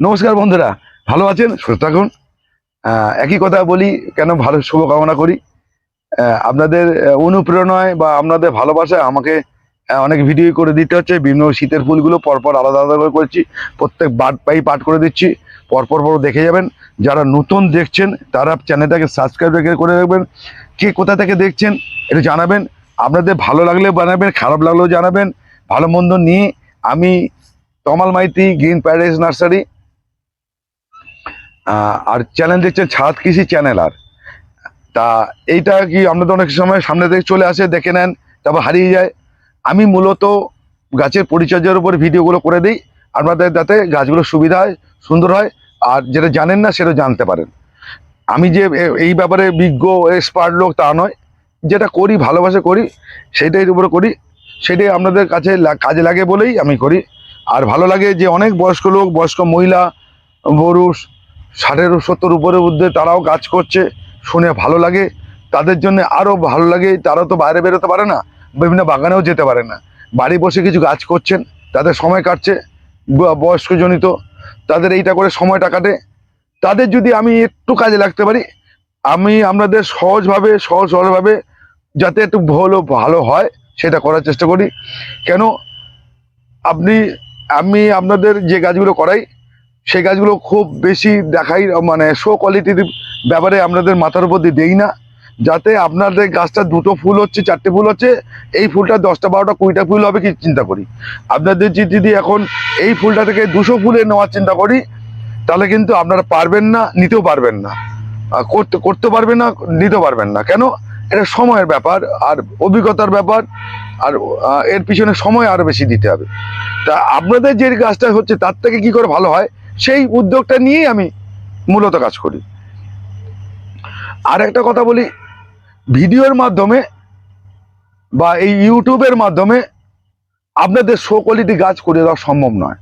নমস্কার বন্ধুরা, ভালো আছেন? সুস্থ থাকুন। একই কথা বলি, কেন ভালো শুভকামনা করি? আপনাদের অনুপ্রেরণায় বা আপনাদের ভালোবাসায় আমাকে অনেক ভিডিও করে দিতে হচ্ছে। বিভিন্ন শীতের ফুলগুলো পরপর আলাদা আলাদা করে করছি। প্রত্যেক বাট পাই পাঠ করে দিচ্ছি। পরপর পর দেখে যাবেন। যারা নতুন দেখছেন, তারা চ্যানেলটাকে সাবস্ক্রাইব করে রাখবেন। কে কোথা থেকে দেখছেন, এটা জানাবেন। আপনাদের ভালো লাগলে জানাবেন, খারাপ লাগলেও জানাবেন। ভালো মন্দ নিয়ে আমি Tamal Maity, green paradise nursery আর চ্যানেল দেখছেন ছাদ কৃষি চ্যানেল আর। তা এইটা কি আপনাদের অনেক সময় সামনে থেকে চলে আসে, দেখে নেন, তারপর হারিয়ে যায়। আমি মূলত গাছের পরিচর্যার উপর ভিডিওগুলো করে দিই, আপনাদের যাতে গাছগুলো সুবিধা হয়, সুন্দর হয়, আর যেটা জানেন না সেটা জানতে পারেন। আমি যে এই ব্যাপারে বিজ্ঞ এক্সপার্ট লোক তা নয়, যেটা করি, ভালোবাসে করি, সেটাই উপরে করি, সেটাই আপনাদের কাছে কাজে লাগে বলেই আমি করি। আর ভালো লাগে যে অনেক বয়স্ক লোক, বয়স্ক মহিলা, পুরুষ ষাটের সত্তর উপরের মধ্যে তারাও কাজ করছে, শুনে ভালো লাগে। তাদের জন্য আরও ভালো লাগে, তারা তো বাইরে বেরোতে পারে না, বিভিন্ন বাগানেও যেতে পারে না। বাড়ি বসে কিছু গাছ করছেন, তাদের সময় কাটছে বয়স্কজনিত, তাদের এইটা করে সময়টা কাটে। তাদের যদি আমি একটু কাজে লাগতে পারি, আমি আপনাদের সহজভাবে, সহজ সরলভাবে যাতে একটু ভালো ভালো হয়, সেটা করার চেষ্টা করি। কেন? আপনি, আমি আপনাদের যে গাছগুলো করাই সেই গাছগুলো খুব বেশি দেখাই মানে শো কোয়ালিটির ব্যাপারে আপনাদের মাথার উপর দিয়ে দেই না। যাতে আপনাদের গাছটা দুটো ফুল হচ্ছে, চারটে ফুল হচ্ছে, এই ফুলটা দশটা, বারোটা, কুড়িটা ফুল হবে কি চিন্তা করি। আপনাদের যদি এখন এই ফুলটা থেকে দুশো ফুলে নেওয়ার চিন্তা করি, তাহলে কিন্তু আপনারা পারবেন না, নিতেও পারবেন না। করতে করতে পারবেন না নিতে পারবেন না। কেন? এটা সময়ের ব্যাপার, আর অভিজ্ঞতার ব্যাপার, আর এর পিছনে সময় আরও বেশি দিতে হবে। তা আপনাদের যে গাছটা হচ্ছে, তার থেকে কি করে ভালো হয়? সেই উদ্যোগটা নিয়েই আমি মূলত কাজ করি। আর একটা কথা বলি, ভিডিওর মাধ্যমে বা এই ইউটিউবের মাধ্যমে আপনাদের শো কোয়ালিটি গাছ করে দেওয়া সম্ভব নয়।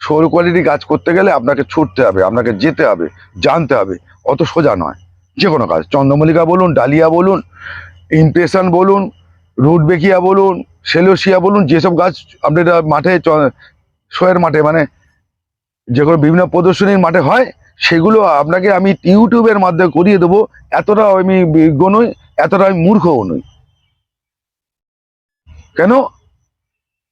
শো কোয়ালিটি গাছ করতে গেলে আপনাকে ছুটতে হবে, আপনাকে যেতে হবে, জানতে হবে, অত সোজা নয়। যে কোনো কাজ, চন্দ্রমল্লিকা বলুন, ডালিয়া বলুন ইমপ্রেশন বলুন রুটবেকিয়া বলুন সেলোসিয়া বলুন, যেসব গাছ আপনারা মাঠে শোয়ের মাঠে মানে যেগুলো বিভিন্ন প্রদর্শনীর মাঠে হয়, সেগুলো আপনাকে আমি ইউটিউবের মাধ্যমে করিয়ে দেবো। এতটা আমি বিজ্ঞ নই, এতটা আমি মূর্খও নই। কেন?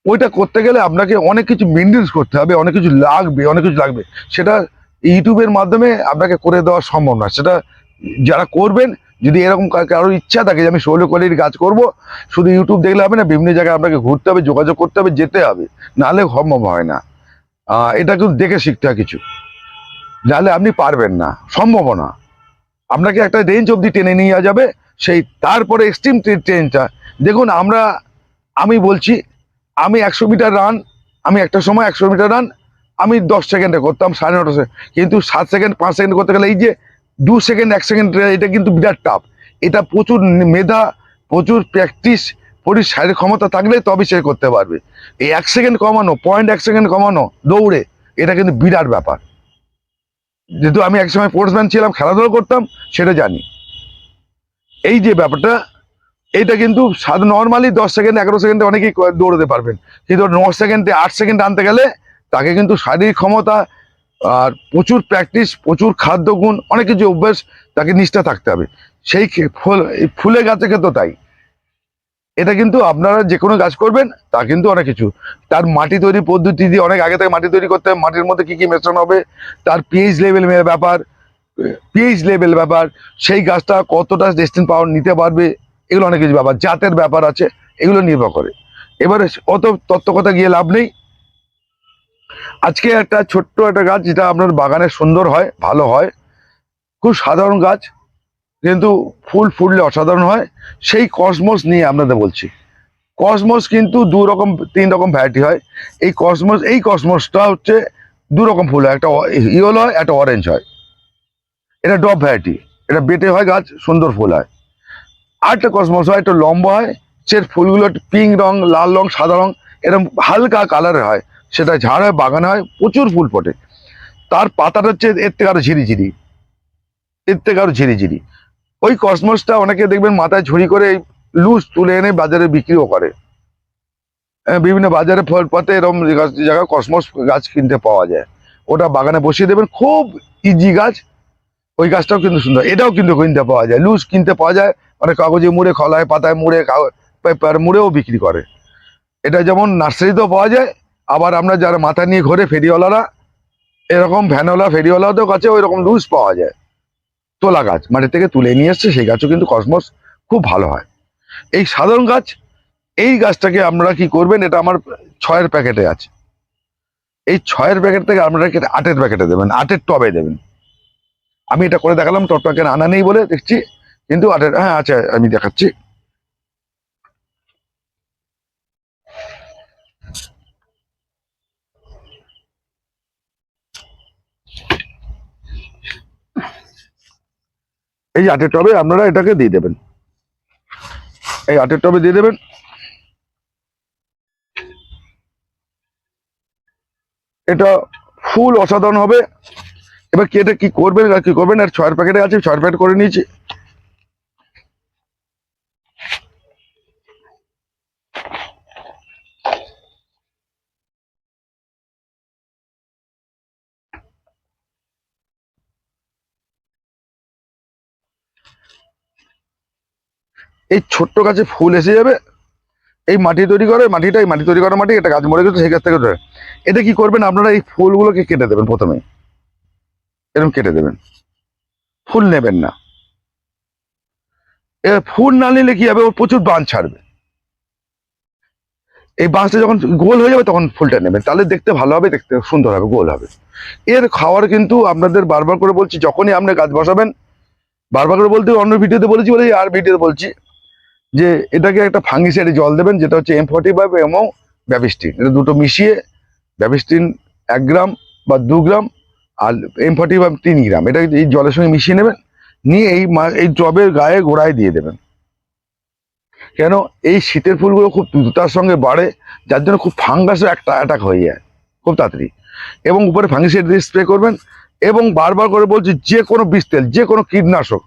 ওইটা করতে গেলে আপনাকে অনেক কিছু মেনটেন্স করতে হবে, অনেক কিছু লাগবে, অনেক কিছু লাগবে। সেটা ইউটিউবের মাধ্যমে আপনাকে করে দেওয়া সম্ভব না সেটা যারা করবেন, যদি এরকম কারোর ইচ্ছা থাকে যে আমি ষোলো কোয়ালিটির কাজ করব, শুধু ইউটিউব দেখলে হবে না, বিভিন্ন জায়গায় আপনাকে ঘুরতে হবে, যোগাযোগ করতে হবে, যেতে হবে। নাহলে সম্ভব হয় না। এটা কিন্তু দেখে শিখতে হয় কিছু। নাহলে আপনি পারবেন না, সম্ভব না। আপনাকে একটা রেঞ্জ অবধি টেনে নিয়ে যাবে, সেই তারপরে এক্সট্রিম ট্রেনটা দেখুন, আমরা, আমি বলছি, আমি একশো মিটার রান আমি একটা সময় একশো মিটার রান আমি দশ সেকেন্ডে করতাম, সাড়ে নটা সেকেন্ড কিন্তু সাত সেকেন্ড পাঁচ সেকেন্ড করতে গেলে এই যে দু সেকেন্ড এক সেকেন্ড এটা কিন্তু বিরাট টাফ এটা প্রচুর মেধা, প্রচুর প্র্যাকটিস পরি শারীরিক ক্ষমতা থাকলে তবে সে করতে পারবে। এই এক সেকেন্ড কমানো পয়েন্ট এক সেকেন্ড কমানো, দৌড়ে, এটা কিন্তু বিরাট ব্যাপার। যেহেতু আমি এক সময় স্পোর্টসম্যান ছিলাম, খেলাধুলা করতাম, সেটা জানি। এই যে ব্যাপারটা এইটা কিন্তু সাধারণ নর্মালি দশ সেকেন্ড, এগারো সেকেন্ডে অনেকেই দৌড়াতে পারবেন। কিন্তু ন সেকেন্ডে, আট সেকেন্ড আনতে গেলে তাকে কিন্তু শারীরিক ক্ষমতা আর প্রচুর প্র্যাকটিস প্রচুর খাদ্য গুণ অনেক কিছু অভ্যাস তাকে নিষ্ঠা থাকতে হবে। সেই ফুল ফুলে গাছের ক্ষেত্রে তাই। এটা কিন্তু আপনারা যে কোনো গাছ করবেন, তা কিন্তু অনেক কিছু। তার মাটি তৈরি পদ্ধতি দিয়ে অনেক আগে থেকে মাটি তৈরি করতে হবে, মাটির মধ্যে কি কি মেশানো হবে, তার পিএইচ লেভেল ব্যাপার পিএইচ লেভেল ব্যাপার, সেই গাছটা কতটা ডেস্টিন পাওয়ার নিতে পারবে, এগুলো অনেক কিছু ব্যাপার, জাতের ব্যাপার আছে, এগুলো নির্ভর করে। এবারে অত তত্ত্ব কথা গিয়ে লাভ নেই। আজকে একটা ছোট্ট একটা গাছ, যেটা আপনার বাগানে সুন্দর হয়, ভালো হয়, খুব সাধারণ গাছ কিন্তু ফুল ফুললে অসাধারণ হয়। সেই কসমোস নিয়ে আপনাদের বলছি। কসমোস কিন্তু দু রকম, তিন রকম ভ্যারাইটি হয়। এই কসমোস এই কসমোসটা হচ্ছে দু রকম ফুল হয়। একটা ইয়েলো হয়, একটা অরেঞ্জ হয়। এটা ডব ভ্যারাইটি এটা বেটে হয় গাছ, সুন্দর ফুল হয়। আরেকটা কসমোস হয়, একটু লম্বা হয়। সে ফুলগুলো পিঙ্ক রং, লাল রং, সাদা রং এরকম হালকা কালারের হয়। সেটা ঝাড় হয়, বাগানে হয়, প্রচুর ফুল ফোটে। তার পাতাটা হচ্ছে, এর থেকে আরও ঝিরিঝিরি। এর থেকে আরও ঝিরিঝিরি। ওই কসমোসটা অনেকে দেখবেন মাথায় ঝুড়ি করে লুজ তুলে এনে বাজারে বিক্রিও করে। আহ, বিভিন্ন বাজারে ফল পাতে এরকম জায়গায় কসমস গাছ কিনতে পাওয়া যায়। ওটা বাগানে বসিয়ে দেবেন খুব ইজি গাছ। ওই গাছটাও কিন্তু সুন্দর এটাও কিন্তু কিনতে পাওয়া যায়। লুজ কিনতে পাওয়া যায় মানে কাগজে মুড়ে খলায় পাতায় মুড়ে পেপার মুড়েও বিক্রি করে। এটা যেমন নার্সারিতেও পাওয়া যায় আবার আমরা যারা মাথা নিয়ে ঘোরে ফেরিওয়ালারা এরকম ভ্যানওয়ালা ফেরিওয়ালাতেও কাছে ওই রকম লুজ পাওয়া যায়। তোলা গাছ, মাটি থেকে তুলে নিয়ে এসছে, সেই গাছও কিন্তু কসমস খুব ভালো হয়। এই সাধারণ গাছ, এই গাছটাকে আপনারা কি করবেন, এটা আমার ছয়ের প্যাকেটে আছে। এই ছয়ের প্যাকেট থেকে আপনারা আটের প্যাকেটে দেবেন, আটের টবে দেবেন। আমি এটা করে দেখালাম টপটাকে আনা নেই বলে দেখছি, কিন্তু আটের হ্যাঁ আচ্ছা আমি দেখাচ্ছি। এই আটের টবে আপনারা এটাকে দিয়ে দেবেন। এই আটের টবে দিয়ে দেবেন। এটা ফুল অসাধারণ হবে। এবার কি এটা কি করবেন আর কি করবেন? আর ছয়ের প্যাকেটে আছে, ছয়ের প্যাকেট করে নিয়েছি। এই ছোট্ট গাছে ফুল এসে যাবে। এই মাটি তৈরি করে মাটিটা এই মাটি তৈরি করা মাটি, এটা গাছ মরে গেছে, সেই গাছ থেকে ধরে। এটা কি করবেন আপনারা? এই ফুলগুলোকে কেটে দেবেন প্রথমে। এরকম কেটে দেবেন। ফুল নেবেন না। এ ফুল না নিলে কি হবে? ওর প্রচুর বাঁশ ছাড়বে। এই বাঁশটা যখন গোল হয়ে যাবে, তখন ফুলটা নেবেন। তাহলে দেখতে ভালো হবে, দেখতে সুন্দর হবে, গোল হবে। এর খাওয়ার কিন্তু আপনাদের বারবার করে বলছি, যখনই আপনি গাছ বসাবেন, বারবার করে বলতে, অন্য ভিডিওতে বলেছি বলে, আর ভিডিওতে বলছি। যে এটাকে একটা ফাঙ্গিসাইডে জল দেবেন, যেটা হচ্ছে এম ফর্টি ফাইভ এবং ব্যাবিস্টিন। এটা দুটো মিশিয়ে ব্যাবিস্টিন এক গ্রাম বা দু গ্রাম আর এম ফর্টি ফাইভ তিন গ্রাম। এটা এই জলের সঙ্গে মিশিয়ে নেবেন, নিয়ে এই এই টবের গায়ে গোড়ায় দিয়ে দেবেন। কেন? এই শীতের ফুলগুলো খুব দ্রুততার সঙ্গে বাড়ে, যার জন্য খুব ফাঙ্গাসও একটা অ্যাটাক হয়ে যায়, খুব তাড়াতাড়ি। এবং উপরে ফাঙ্গিসাইড দিয়ে স্প্রে করবেন, এবং বারবার করে বলছি, যে কোনো বিষ তেল, যে কোনো কীটনাশক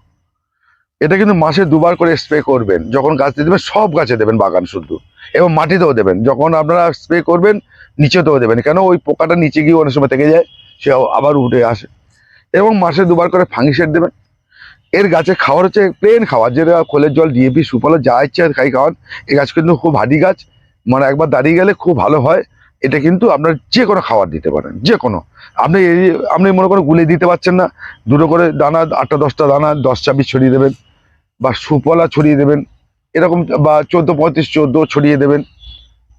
এটা কিন্তু মাসে দুবার করে স্প্রে করবেন। যখন গাছে দেবেন, সব গাছে দেবেন বাগান শুদ্ধ। এবং মাটিতেও দেবেন। যখন আপনারা স্প্রে করবেন, নিচেতেও দেবেন। কেন? ওই পোকাটা নিচে গিয়ে অনেক সময় থেকে যায়, সে আবার উঠে আসে। এবং মাসে দুবার করে ফাঙ্গিসাইড দেবেন। এর গাছে খাওয়ার হচ্ছে প্লেন খাওয়ার যেটা খোলের জল ডিএপি সুফলা, যা ইচ্ছে আর খাই খাওয়ান। এই গাছ কিন্তু খুব হাডি গাছ। মানে একবার দাঁড়িয়ে গেলে খুব ভালো হয়। এটা কিন্তু আপনার যে কোনো খাবার দিতে পারেন। যে কোনো। আপনি আপনি মনে করো গুলে দিতে পারছেন না। দুটো করে দানা, আটটা, দশটা দানা, দশ ছাব্বিশ ছড়িয়ে দেবেন। বা সুপলা ছড়িয়ে দেবেন। এরকম বা চোদ্দ পঁয়ত্রিশ, চোদ্দ ছড়িয়ে দেবেন।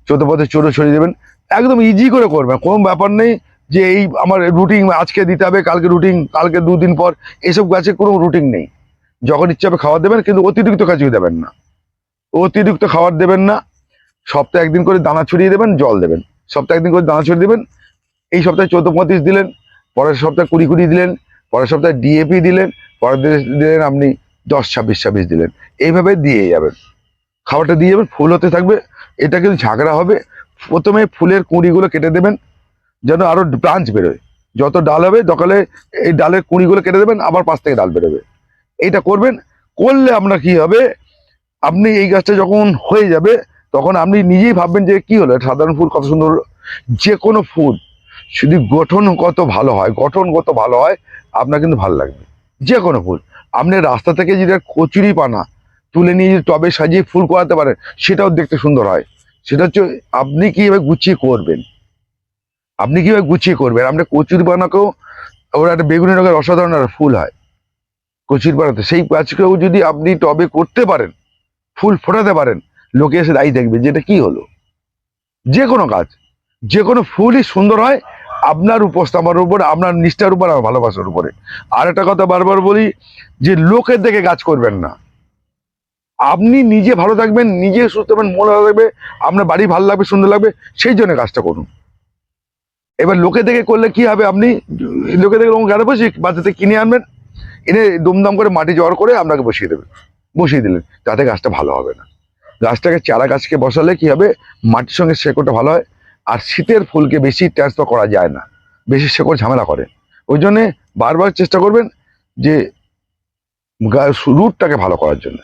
চোদ্দ পঁয়ত্রিশ, চোদ্দ ছড়িয়ে দেবেন। একদম ইজি করে করবেন। কোনো ব্যাপার নেই যে এই আমার রুটিন আজকে দিতে হবে, কালকে রুটিন, কালকে দুদিন পর এসব গাছে কোনো রুটিন নেই। যখন ইচ্ছে হবে খাবার দেবেন, কিন্তু অতিরিক্ত কাজে দেবেন না। অতিরিক্ত খাবার দেবেন না। সপ্তাহে একদিন করে দানা ছড়িয়ে দেবেন, জল দেবেন। সপ্তাহে একদিন করে দানা ছড়িয়ে দেবেন। এই সপ্তাহে চোদ্দ পঁয়ত্রিশ দিলেন, পরের সপ্তাহে কুড়ি কুড়ি দিলেন, পরের সপ্তাহে ডিএপি দিলেন, পরের দিলেন আপনি দশ, ছাব্বিশ ছাব্বিশ দিলেন। এইভাবে দিয়ে যাবেন। খাবারটা দিয়ে যাবেন, ফুল হতে থাকবে। এটা কিন্তু ঝাঁকড়া হবে। প্রথমে ফুলের কুঁড়িগুলো কেটে দেবেন, যেন আরও ব্রাঞ্চ বেরোয়। যত ডাল হবে দকালে এই ডালের কুঁড়িগুলো কেটে দেবেন, আবার পাশ থেকে ডাল বেরোবে। এইটা করবেন, করলে আপনার কি হবে? আপনি এই গাছটা যখন হয়ে যাবে, তখন আপনি নিজেই ভাববেন যে কি হলো? সাধারণ ফুল, কত সুন্দর। যে কোনো ফুল শুধু গঠন কত ভালো হয় গঠন কত ভালো হয়, আপনার কিন্তু ভালো লাগবে। যে কোনো ফুল। আপনি রাস্তা থেকে যদি কচুরি পানা তুলে নিয়ে যদি টবে সাজিয়ে ফুল করাতে পারেন সেটাও দেখতে সুন্দর হয়। সেটা হচ্ছে আপনি কীভাবে গুছিয়ে করবেন? আপনি কীভাবে গুছিয়ে করবেন? আপনি কচুরি পানাকেও ওর একটা বেগুনি রঙের অসাধারণ একটা ফুল হয়। কচুরি পানাতে সেই গাছকেও যদি আপনি টবে করতে পারেন, ফুল ফোটাতে পারেন, লোকে এসে দায়ী দেখবে যে এটা কি হলো। যে কোনো গাছ, যে কোনো ফুলই সুন্দর হয় আপনার উপস্থাপনার উপরে, আপনার নিষ্ঠার উপর আর ভালোবাসার উপরে। আর একটা কথা বারবার বলি, যে লোকের দেখে গাছ করবেন না। আপনি নিজে ভালো থাকবেন, নিজে সুস্থ হবেন, মন ভালো থাকবে, আপনার বাড়ি ভালো লাগবে, সুন্দর লাগবে, সেই জন্য কাজটা করুন। এবার লোকে দেখে করলে কি হবে আপনি? লোকে দেখে গাড়ি বসি বাচ্চাতে কিনে আনবেন, এনে দুমদাম করে মাটি জড় করে আপনাকে বসিয়ে দেবেন, বসিয়ে দিলেন, তাতে গাছটা ভালো হবে না। গাছটাকে চারা গাছকে বসালে কি হবে? মাটির সঙ্গে শেকড়টা ভালো হয় আর শীতের ফুলকে বেশি ট্রান্সফার করা যায় না। বেশি শেকড় ঝামেলা করে। ওই জন্যে বারবার চেষ্টা করবেন যে রুটটাকে ভালো করার জন্য।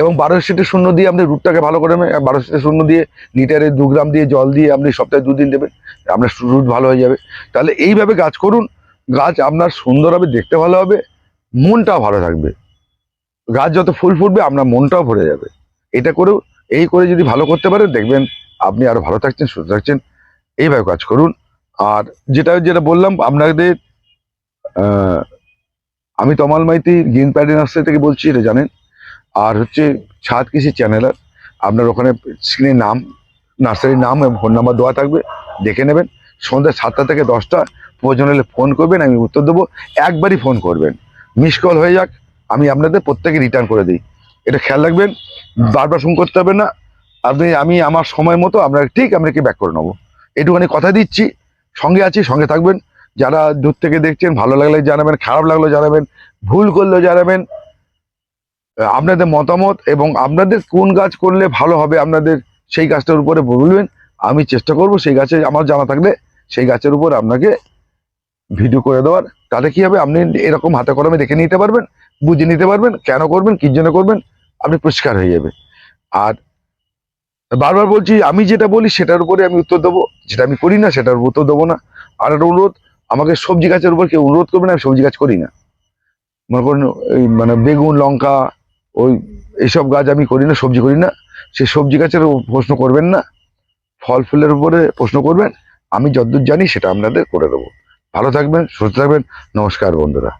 এবং বারো সিটের শূন্য দিয়ে আপনি রুটটাকে ভালো করে নেবেন, বারো সিটের শূন্য দিয়ে লিটারে দু গ্রাম দিয়ে জল দিয়ে আপনি সপ্তাহে দুদিন দেবেন, আপনার রুট ভালো হয়ে যাবে। তাহলে এইভাবে গাছ করুন, গাছ আপনার সুন্দর হবে, দেখতে ভালো হবে, মনটাও ভালো থাকবে। গাছ যত ফুল ফুটবে, আপনার মনটাও ভরে যাবে। এটা করেও, এই করে যদি ভালো করতে পারেন, দেখবেন আপনি আরও ভালো থাকছেন, সুস্থ থাকছেন, এইভাবে কাজ করুন। আর যেটা যেটা বললাম, আপনাদের আমি Tamal Maiti Green Paddy Nursery থেকে বলছি, এটা জানেন। আর হচ্ছে ছাদ কৃষি চ্যানেলার আপনার ওখানে স্ক্রিনের নাম, নার্সারির নাম এবং ফোন নাম্বার দেওয়া থাকবে, দেখে নেবেন। সন্ধ্যা সাতটা থেকে দশটা প্রয়োজন হলে ফোন করবেন, আমি উত্তর দেবো। একবারই ফোন করবেন। মিস কল হয়ে যাক, আমি আপনাদের প্রত্যেকে রিটার্ন করে দিই। এটা খেয়াল রাখবেন, বারবার ফোন করতে হবে না। আপনি, আমি আমার সময় মতো আপনাকে ঠিক আপনাকে ব্যাক করে নেব। এটুখানি কথা দিচ্ছি, সঙ্গে আছি, সঙ্গে থাকবেন। যারা দূর থেকে দেখছেন, ভালো লাগলে জানাবেন, খারাপ লাগল জানাবেন, ভুল করলেও জানাবেন। আপনাদের মতামত এবং আপনাদের কোন গাছ করলে ভালো হবে, আপনাদের সেই গাছটার উপরে বলবেন। আমি চেষ্টা করব সেই গাছে আমার জানা থাকলে সেই গাছের উপর আপনাকে ভিডিও করে দেওয়ার। তাতে কি হবে? আপনি এরকম হাতে কলমে দেখে নিতে পারবেন, বুঝে নিতে পারবেন, কেন করবেন, কি জন্য করবেন, আপনি পরিষ্কার হয়ে যাবে। আর বারবার বলছি, আমি যেটা বলি সেটার উপরে আমি উত্তর দেবো। যেটা আমি করি না, সেটার উত্তর দেবো না। আর একটা অনুরোধ, আমাকে সবজি গাছের উপর কেউ অনুরোধ করবে না, আমি সবজি গাছ করি না। মনে করুন, এই মানে বেগুন, লঙ্কা, ওই এইসব গাছ আমি করি না, সবজি করি না। সেই সবজি গাছের প্রশ্ন করবেন না। ফল ফুলের উপরে প্রশ্ন করবেন। আমি যতদূর জানি সেটা আপনাদের করে দেবো। ভালো থাকবেন, সুস্থ থাকবেন। নমস্কার বন্ধুরা।